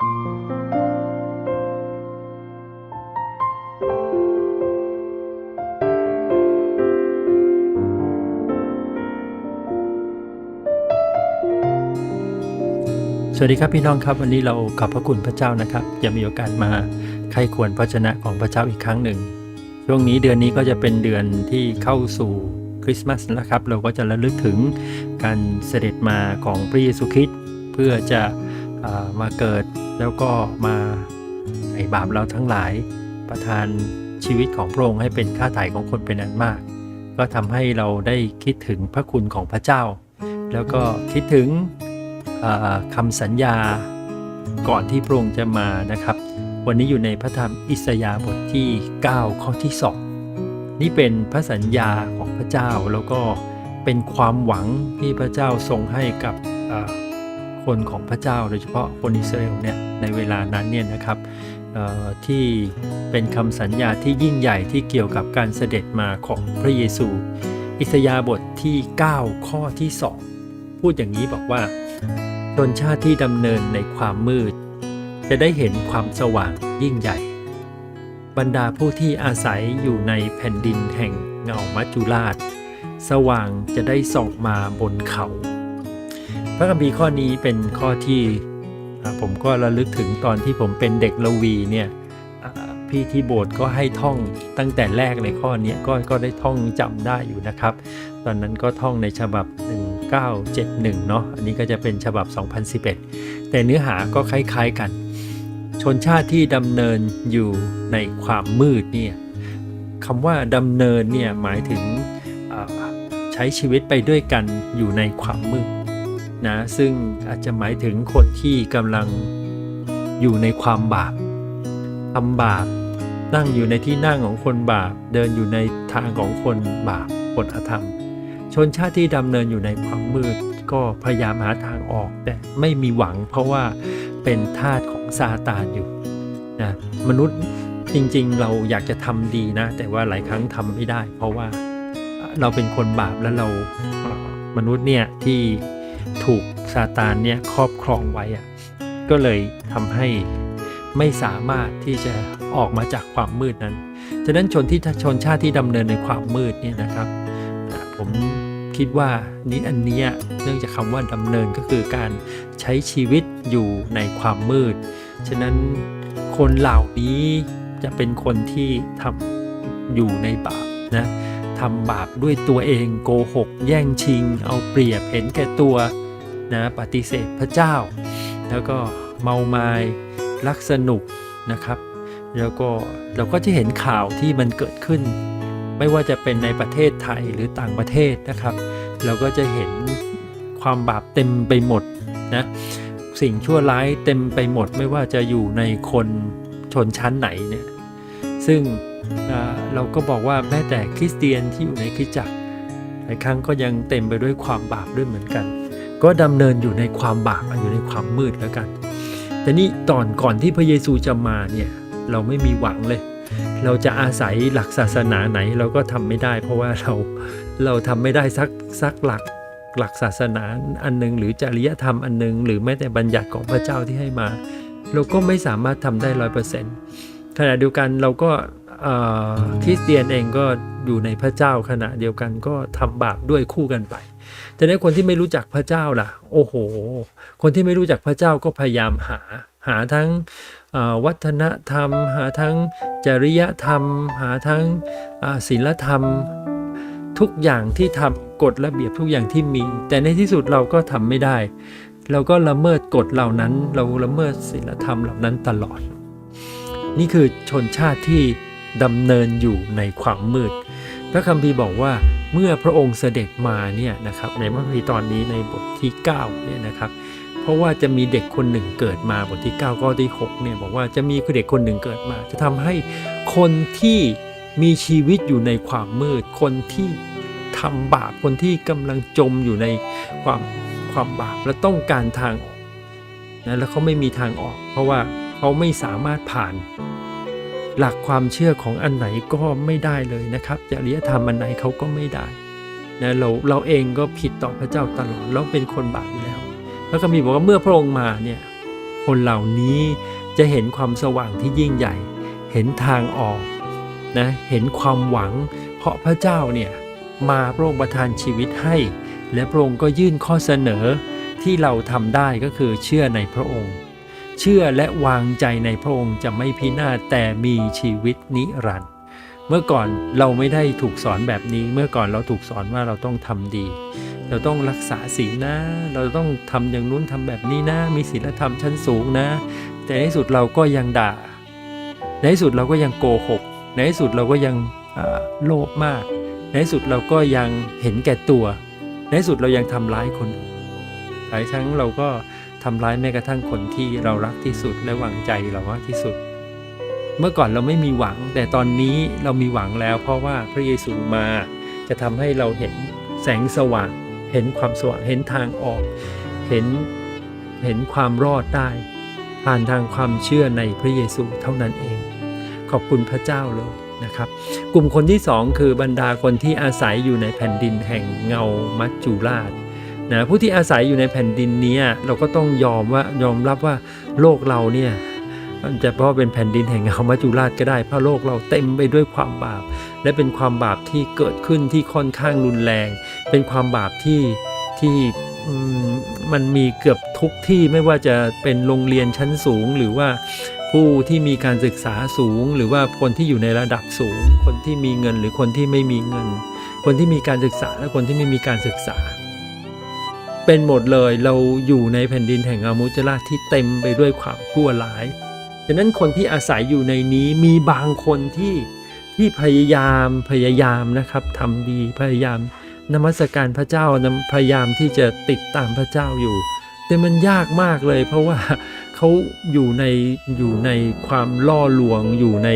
สวัสดีครับพี่น้องครับวันนี้เราขอบพระคุณพระเจ้านะครับยังมีโอกาสมาใครควรพระชนะของพระเจ้าอีกครั้งหนึ่ง ช่วงนี้เดือนนี้ก็จะเป็นเดือนที่เข้าสู่คริสต์มาสแล้วครับ เราก็จะระลึกถึงการเสด็จมาของพระเยซูคริสต์เพื่อจะอามาเกิด แล้วก็มาไถ่บาปเราทั้งหลาย ประทานชีวิตของพระองค์ให้เป็นค่าไถ่ของคนเป็นอันมาก ก็ทำให้เราได้คิดถึงพระคุณของพระเจ้า แล้วก็คิดถึงอ่าคำสัญญาก่อนที่พระองค์จะมานะครับ วันนี้อยู่ในพระธรรมอิสยาบทที่ 9 ข้อที่ 2 นี่เป็นพระสัญญาของพระเจ้าแล้วก็เป็นความหวังที่พระเจ้าทรงให้กับ คนของพระเจ้า โดยเฉพาะคนอิสราเอลเนี่ยในเวลานั้นเนี่ยนะครับที่เป็นคำสัญญาที่ยิ่งใหญ่ที่เกี่ยวกับการเสด็จมาของพระเยซู อิสยาบทที่ 9 ข้อที่ 2 พูดอย่างนี้บอกว่าชนชาติที่ดำเนินในความมืด จะได้เห็นความสว่างยิ่งใหญ่ บรรดาผู้ที่อาศัยอยู่ในแผ่นดินแห่งเงามัจจุราช สว่างจะได้ส่องมาบนเขา ระคัมภีร์ข้อนี้เป็นข้อที่ผมก็ระลึกถึงตอนที่ผมเป็นเด็กละวีเนี่ยพี่ที่โบสถ์ก็ให้ท่องตั้งแต่แรกในข้อนี้ก็ก็ได้ท่องจำได้อยู่นะครับ ตอนนั้นก็ท่องในฉบับ 1971 เนาะอันนี้ก็จะเป็นฉบับ 2011 แต่เนื้อหาก็คล้ายๆกัน ชนชาติที่ดำเนินอยู่ในความมืดเนี่ยคำว่าดำเนินเนี่ยหมายถึงใช้ชีวิตไปด้วยกันอยู่ในความมืด นะซึ่งอาจจะหมายถึงคนที่กำลังอยู่ในความบาปทำบาปนั่งอยู่ในที่นั่งของคนบาป เดินอยู่ในทางของคนบาปคนอธรรม ชนชาติที่ดำเนินอยู่ในความมืด ก็พยายามหาทางออกแต่ไม่มีหวังเพราะว่าเป็นทาสของซาตานอยู่นะมนุษย์จริงๆ เราอยากจะทำดีนะ แต่ว่าหลายครั้งทำไม่ได้ เพราะว่าเราเป็นคนบาปแล้วเรามนุษย์เนี่ยที่ ถูกซาตานเนี่ยครอบครองไว้อะก็เลยทำให้ไม่สามารถที่จะออกมาจากความมืดนั้น ฉะนั้นชนที่ชนชาติที่ดำเนินในความมืดเนี่ยนะครับ ผมคิดว่านี้อันเนี้ยเนื่องจากคำว่าดำเนินก็คือการใช้ชีวิตอยู่ในความมืด ฉะนั้นคนเหล่านี้จะเป็นคนที่ทำอยู่ในบาปนะ ทำบาปด้วยตัวเองโกหก แย่งชิง เอาเปรียบเห็นแก่ตัวนะปฏิเสธพระเจ้า แล้วก็เมาไมา้รักสนุกนะครับ แล้วก็เราก็จะเห็นข่าวที่มันเกิดขึ้น ไม่ว่าจะเป็นในประเทศไทยหรือต่างประเทศนะครับ เราก็จะเห็นความบาปเต็มไปหมดนะสิ่งชั่วร้ายเต็มไปหมดไม่ว่าจะอยู่ในคนชนชั้นไหนเนี่ยซึ่ง เราก็บอกว่าแม้แต่คริสเตียนที่อยู่ในคริสตจักรหลายครั้งก็ยังเต็มไปด้วยความบาปด้วยเหมือนกัน ก็ดำเนินอยู่ในความบาปอยู่ในความมืดแล้วกัน แต่นี่ตอนก่อนที่พระเยซูจะมาเนี่ยเราไม่มีหวังเลย เราจะอาศัยหลักศาสนาไหนเราก็ทำไม่ได้ เพราะว่าเราเราทำไม่ได้สักสักหลักหลักศาสนาอันหนึง หรือจริยธรรมอันหนึง หรือแม้แต่บัญญัติของพระเจ้าที่ให้มา เราก็ไม่สามารถทำได้ร้อยเปอร์เซ็นต์ขณะเดียวกันเราก็ คริสเตียนเองก็อยู่ในพระเจ้าขณะเดียวกันก็ทำบาปด้วยคู่กันไป แต่ในคนที่ไม่รู้จักพระเจ้าล่ะ โอ้โห คนที่ไม่รู้จักพระเจ้าก็พยายามหาหาทั้งวัฒนธรรม หาทั้งจริยธรรม หาทั้งศีลธรรม ทุกอย่างที่ทำกฎระเบียบทุกอย่างที่มี แต่ในที่สุดเราก็ทำไม่ได้ เราก็ละเมิดกฎเหล่านั้น เราละเมิดศีลธรรมเหล่านั้นตลอด นี่คือชนชาติที่ ดำเนินอยู่ในความมืด พระคัมภีร์บอกว่าเมื่อพระองค์เสด็จมาเนี่ยนะครับในพระคัมภีร์ตอนนี้ในบทที่9เนี่ยนะครับเพราะว่าจะมีเด็กคนหนึ่งเกิดมาบทที่9ข้อที่6เนี่ยบอกว่าจะมีเด็กคนหนึ่งเกิดมา จะทำให้คนที่มีชีวิตอยู่ในความมืด คนที่ทำบาปคนที่กำลังจมอยู่ในความความบาปและต้องการทางออกนะแล้วเขาไม่มีทางออก เพราะว่าเขาไม่สามารถผ่าน หลักความเชื่อของอันไหนก็ไม่ได้เลยนะครับจริยธรรมอันไหนเขาก็ไม่ได้นะเราเราเองก็ผิดต่อพระเจ้าตลอดเราเป็นคนบาปอยู่แล้ว แล้วก็มีบอกว่าเมื่อพระองค์มาเนี่ยคคนเหล่านี้จะเห็นความสว่างที่ยิ่งใหญ่ เห็นทางออกนะเห็นความหวัง เพราะพระเจ้าเนี่ยมาพระองค์ประทานชีวิตให้ และพระองค์ก็ยื่นข้อเสนอที่เราทำได้ก็คือเชื่อในพระองค์ เชื่อและวางใจในพระองค์จะไม่พินาศแต่มีชีวิตนิรันดร์เมื่อก่อนเราไม่ได้ถูกสอนแบบนี้ เมื่อก่อนเราถูกสอนว่าเราต้องทำดี เราต้องรักษาศีลนะ เราต้องทำอย่างนู้นทำแบบนี้นะ มีศีลธรรมชั้นสูงนะ แต่ในที่สุดเราก็ยังด่า ในที่สุดเราก็ยังโกหก ในที่สุดเราก็ยังโลภมาก ในที่สุดเราก็ยังเห็นแก่ตัว ในที่สุดเรายังทำร้ายคนหลายครั้งเราก็ ทำร้ายแม้กระทั่งคนที่เรารักที่สุดและหวังใจเรามากที่สุด เมื่อก่อนเราไม่มีหวัง แต่ตอนนี้เรามีหวังแล้ว เพราะว่าพระเยซูมาจะทำให้เราเห็นแสงสว่าง เห็นความสว่างเห็นทางออก เห็นเห็นความรอดได้ ผ่านทางความเชื่อในพระเยซูเท่านั้นเอง ขอบคุณพระเจ้าเลยนะครับ กลุ่มคนที่สองคือบรรดาคนที่อาศัยอยู่ในแผ่นดินแห่งเงามัจจุราช นะผู้ที่อาศัยอยู่ในแผ่นดินนี้เราก็ต้องยอมว่ายอมรับว่าโลกเราเนี่ยมันจะเพราะเป็นแผ่นดินแห่งเงามัจจุราชก็ได้เพราะโลกเราเต็มไปด้วยความบาป และเป็นความบาปที่เกิดขึ้นที่ค่อนข้างรุนแรง เป็นความบาปที่ที่มันมีเกือบทุกที่ไม่ว่าจะเป็นโรงเรียนชั้นสูง หรือว่าผู้ที่มีการศึกษาสูง หรือว่าคนที่อยู่ในระดับสูง คนที่มีเงินหรือคนที่ไม่มีเงิน คนที่มีการศึกษาและคนที่ไม่มีการศึกษา เป็นหมดเลยเราอยู่ในแผ่นดินแห่งอามุจราที่เต็มไปด้วยความชั่วร้ายฉะนั้นคนที่อาศัยอยู่ในนี้มีบางคนที่ที่พยายามพยายามนะครับทำดีพยายามนมัสการพระเจ้านพยายามที่จะติดตามพระเจ้าอยู่ แต่มันยากมากเลย เพราะว่าเขาอยู่ในอยู่ในความล่อลวงอยู่ใน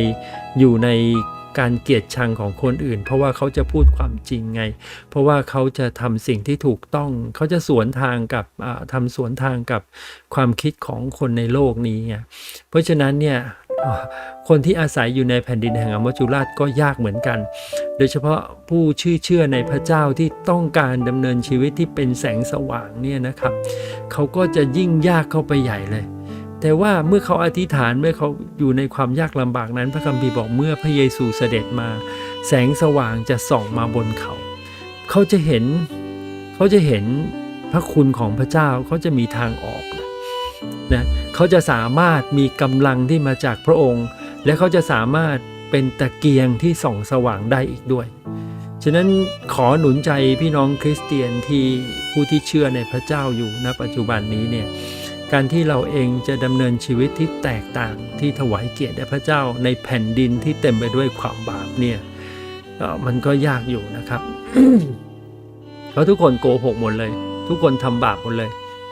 อยู่ใน การเกลียดชังของคนอื่น เพราะว่าเขาจะพูดความจริงไง เพราะว่าเขาจะทำสิ่งที่ถูกต้อง เขาจะสวนทางกับอ่าทำสวนทางกับความคิดของคนในโลกนี้ไงเพราะฉะนั้นเนี่ยคนที่อาศัยอยู่ในแผ่นดินแห่งอมจุราชก็ยากเหมือนกัน โดยเฉพาะผู้ชื่อเชื่อในพระเจ้าที่ต้องการดำเนินชีวิตที่เป็นแสงสว่างเนี่ยนะครับ เขาก็จะยิ่งยากเข้าไปใหญ่เลย แต่ว่าเมื่อเขาอธิษฐานเมื่อเขาอยู่ในความยากลำบากนั้น พระคัมภีร์บอกเมื่อพระเยซูเสด็จมา แสงสว่างจะส่องมาบนเขา เขาจะเห็นเขาจะเห็นพระคุณของพระเจ้าเขาจะมีทางออกนะเขาจะสามารถมีกำลังที่มาจากพระองค์ และเขาจะสามารถเป็นตะเกียงที่ส่องสว่างได้อีกด้วย ฉะนั้นขอหนุนใจพี่น้องคริสเตียนที่ผู้ที่เชื่อในพระเจ้าอยู่ณปัจจุบันนี้เนี่ย การที่เราเองจะดำเนินชีวิตที่แตกต่างที่ถวายเกียรติแด่พระเจ้าในแผ่นดินที่เต็มไปด้วยความบาปเนี่ยมันก็ยากอยู่นะครับ เพราะทุกคนโกหกหมดเลย ทุกคนทำบาปหมดเลย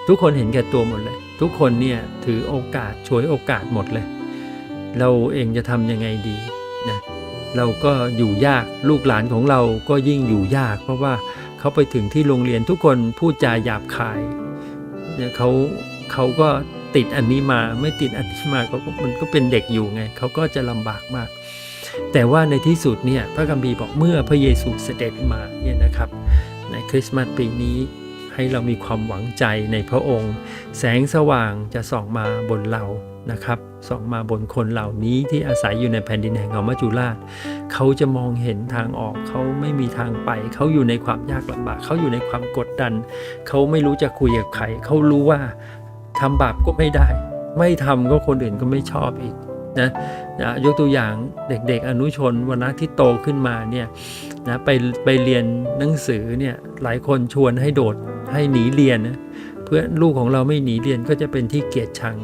ทุกคนเห็นแก่ตัวหมดเลย ทุกคนเนี่ยถือโอกาสฉวยโอกาสหมดเลย เราเองจะทำยังไงดีนะเราก็อยู่ยากลูกหลานของเราก็ยิ่งอยู่ยาก เพราะว่าเขาไปถึงที่โรงเรียนทุกคนพูดจาหยาบคายเนี่ยเขา เขาก็ติดอันนี้มาไม่ติดอันนี้มาเขาก็มันก็เป็นเด็กอยู่ไง เขาก็จะลำบากมาก แต่ว่าในที่สุดเนี่ยพระคัมภีบอกเมื่อพระเยซูเสด็จมาเนี่ยนะครับ ในคริสต์มาสปีนี้ให้เรามีความหวังใจในพระองค์ แสงสว่างจะส่องมาบนเรานะครับส่องมาบนคนเหล่านี้ที่อาศัยอยู่ในแผ่นดินแห่งเงามัจจุราชเขาจะมองเห็นทางออกเขาไม่มีทางไป เขาอยู่ในความยากลำบาก เขาอยู่ในความกดดัน เขาไม่รู้จะคุยกับใครเขารู้ว่า ทำบาปก็ไม่ได้ ไม่ทำก็คนอื่นก็ไม่ชอบอีกนะนะยกตัวอย่างเด็กๆ อนุชนวันนะที่โตขึ้นมาเนี่ยนะไปไปเรียนหนังสือเนี่ยหลายคนชวนให้โดดให้หนีเรียนนะเพื่อลูกของเราไม่หนีเรียนก็จะเป็นที่เกลียดชัง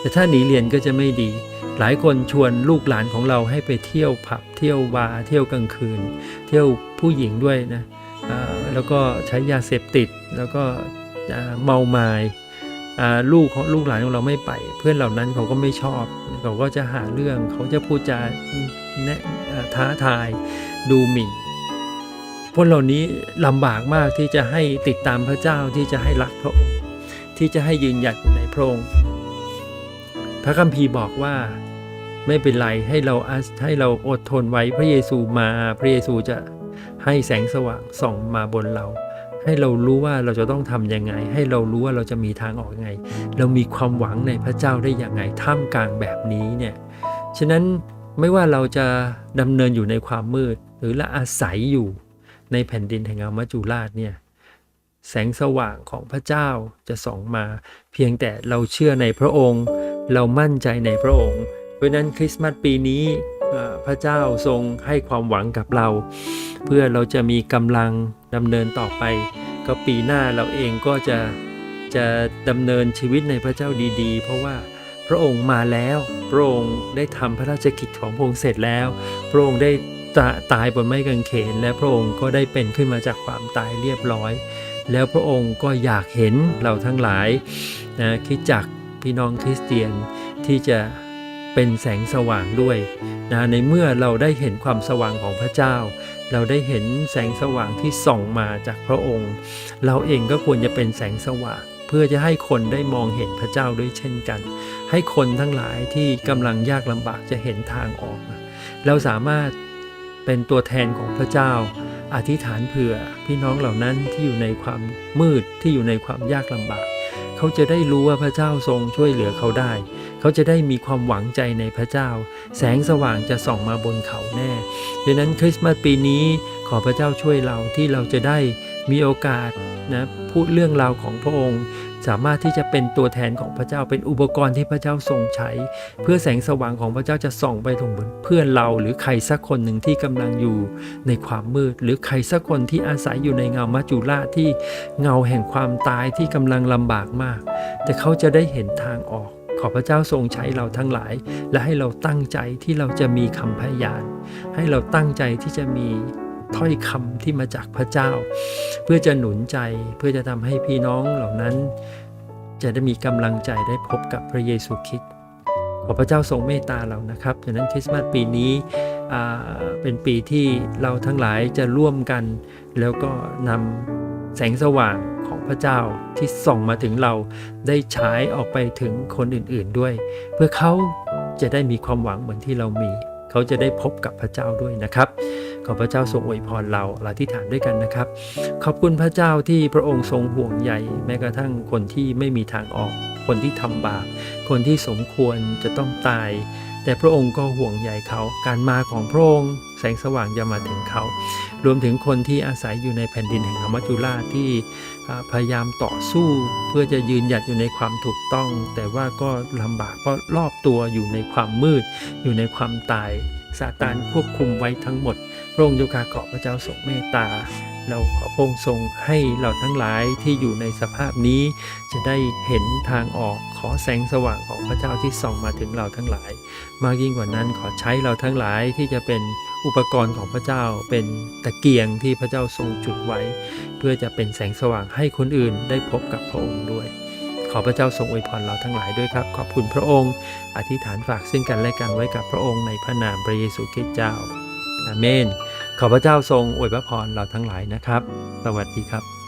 แต่ถ้าหนีเรียนก็จะไม่ดี หลายคนชวนลูกหลานของเราให้ไปเที่ยวผับเที่ยวบาร์เที่ยวกลางคืน เที่ยวผู้หญิงด้วยนะแล้วก็ใช้ยาเสพติดแล้วก็เมาไมา้อ่า ลูกของลูกหลานของเราไม่ไป เพื่อนเหล่านั้นเขาก็ไม่ชอบเขาก็จะหาเรื่องเขาจะพูดจาแนะอ่าท้าทายดูหมิ่นพวกเหล่านี้ลำบากมากที่จะให้ติดตามพระเจ้าที่จะให้รักพระองค์ที่จะให้ยืนหยัดอยู่ในพระองค์พระคัมภีร์บอกว่าไม่เป็นไรให้เราให้เราอดทนไว้พระเยซูมาพระเยซูจะให้แสงสว่างส่องมาบนเรา ให้เรารู้ว่าเราจะต้องทำยังไง ให้เรารู้ว่าเราจะมีทางออกยังไง เรามีความหวังในพระเจ้าได้อยังไงท่ามกลางแบบนี้เนี่ยฉะนั้นไม่ว่าเราจะดำเนินอยู่ในความมืด หรือละอาศัยอยู่ในแผ่นดินแห่งเงามัจจุราชเนี่ยแสงสว่างของพระเจ้าจะส่องมา เพียงแต่เราเชื่อในพระองค์ เรามั่นใจในพระองค์ เพราะนั้นคริสต์มาสปีนี้ พระเจ้าทรงให้ความหวังกับเรา เพื่อเราจะมีกำลังดำเนินต่อไป ก็ปีหน้าเราเองก็จะจะดำเนินชีวิตในพระเจ้าดีๆ เพราะว่าพระองค์มาแล้วพระองค์ได้ทำพระราชกิจของพระองค์เสร็จแล้ว พระองค์ได้ตาตายบนไม้กางเขน และพระองค์ก็ได้เป็นขึ้นมาจากความตายเรียบร้อย แล้วพระองค์ก็อยากเห็นเราทั้งหลายนะคิดจักพี่น้องคริสเตียนที่จะ เป็นแสงสว่างด้วยนะในเมื่อเราได้เห็นความสว่างของพระเจ้า เราได้เห็นแสงสว่างที่ส่องมาจากพระองค์ เราเองก็ควรจะเป็นแสงสว่าง เพื่อจะให้คนได้มองเห็นพระเจ้าด้วยเช่นกัน ให้คนทั้งหลายที่กำลังยากลำบากจะเห็นทางออก เราสามารถเป็นตัวแทนของพระเจ้า อธิษฐานเผื่อพี่น้องเหล่านั้นที่อยู่ในความมืดที่อยู่ในความยากลำบาก เขาจะได้รู้ว่าพระเจ้าทรงช่วยเหลือเขาได้ เขาจะได้มีความหวังใจในพระเจ้า แสงสว่างจะส่องมาบนเขาแน่ดังนั้นคริสต์มาสปีนี้ขอพระเจ้าช่วยเราที่เราจะได้มีโอกาสนะพูดเรื่องราวของพระองค์ สามารถที่จะเป็นตัวแทนของพระเจ้าเป็นอุปกรณ์ที่พระเจ้าทรงใช้ เพื่อแสงสว่างของพระเจ้าจะส่องไปถึงเพื่อนเรา หรือใครสักคนหนึ่งที่กำลังอยู่ในความมืด หรือใครสักคนที่อาศัยอยู่ในเงามัจจุราชที่เงาแห่งความตายที่กำลังลำบากมาก แต่เขาจะได้เห็นทางออก ขอพระเจ้าทรงใช้เราทั้งหลาย และให้เราตั้งใจที่เราจะมีคำพยาน ให้เราตั้งใจที่จะมีถ้อยคำที่มาจากพระเจ้า เพื่อจะหนุนใจเพื่อจะทำให้พี่น้องเหล่านั้น จะได้มีกำลังใจได้พบกับพระเยซูคริสต์ขอพระเจ้าทรงเมตตาเรานะครับดังนั้นคริสต์มาสปีนี้เป็นปีที่เราทั้งหลายจะร่วมกัน แล้วก็นำแสงสว่าง พระเจ้าที่ส่องมาถึงเราได้ฉายออกไปถึงคนอื่นๆด้วย เพื่อเขาจะได้มีความหวังเหมือนที่เรามี เขาจะได้พบกับพระเจ้าด้วยนะครับ ขอพระเจ้าทรงอวยพรเราเราอธิษฐานด้วยกันนะครับ ขอบคุณพระเจ้าที่พระองค์ทรงห่วงใยแม้กระทั่งคนที่ไม่มีทางออก คนที่ทำบาปคนที่สมควรจะต้องตายแต่พระองค์ก็ห่วงใยเขา การมาของพระองค์แสงสว่างจะมาถึงเขา รวมถึงคนที่อาศัยอยู่ในแผ่นดินแห่งธรรมจุราที่พยายามต่อสู้เพื่อจะยืนหยัดอยู่ในความถูกต้อง แต่ว่าก็ลำบากเพราะรอบตัวอยู่ในความมืด อยู่ในความตายซาตานควบคุมไว้ทั้งหมด พระองค์เจ้าข้าขอพระเจ้าทรงเมตตา เราขอพระองค์ทรงให้เราทั้งหลายที่อยู่ในสภาพนี้ จะได้เห็นทางออกขอแสงสว่างของพระเจ้าที่ส่องมาถึงเราทั้งหลาย มากยิ่งกว่านั้นขอใช้เราทั้งหลายที่จะเป็น อุปกรณ์ของพระเจ้าเป็นตะเกียงที่พระเจ้าทรงจุดไว้ เพื่อจะเป็นแสงสว่างให้คนอื่นได้พบกับพระองค์ด้วย ขอพระเจ้าทรงอวยพรเราทั้งหลายด้วยครับ ขอบคุณพระองค์ อธิษฐานฝากซึ่งกันและกันไว้กับพระองค์ในพระนามพระเยซูคริสต์เจ้าอาเมน ขอพระเจ้าทรงอวยพระพรเราทั้งหลายนะครับ สวัสดีครับ